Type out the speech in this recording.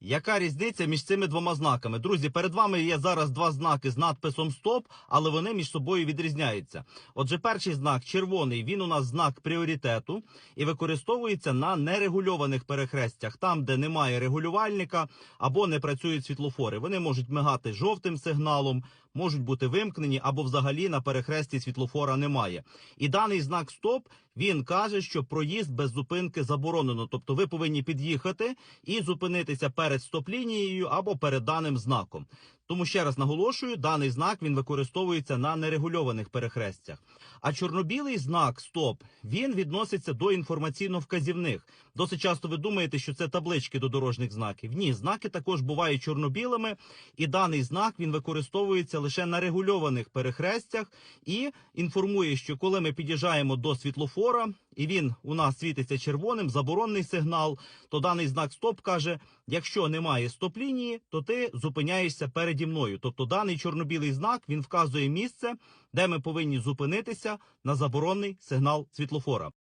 Яка різниця між цими двома знаками? Друзі, перед вами є зараз два знаки з надписом Стоп, але вони між собою відрізняються. Отже, перший знак червоний, він у нас знак пріоритету і використовується на нерегульованих перехрестях, там, де немає регулювальника або не працюють світлофори. Вони можуть мигати жовтим сигналом, можуть бути вимкнені або взагалі на перехресті світлофора немає. І даний знак Стоп він каже, що проїзд без зупинки заборонено. Тобто ви повинні під'їхати і зупинитися перед стоп-лінією або перед даним знаком. Тому ще раз наголошую, даний знак він використовується на нерегульованих перехрестях. А чорнобілий знак Стоп він відноситься до інформаційно-вказівних. Досить часто ви думаєте, що це таблички до дорожніх знаків. Ні, знаки також бувають чорнобілими, і даний знак він використовується лише на регульованих перехрестях і інформує, що коли ми під'їжджаємо до світлофора, і він у нас світиться червоним, заборонний сигнал, то даний знак Стоп каже: якщо немає стоп-лінії, то ти зупиняєшся переді мною. Тобто даний чорно-білий знак він вказує місце, де ми повинні зупинитися на заборонний сигнал світлофора.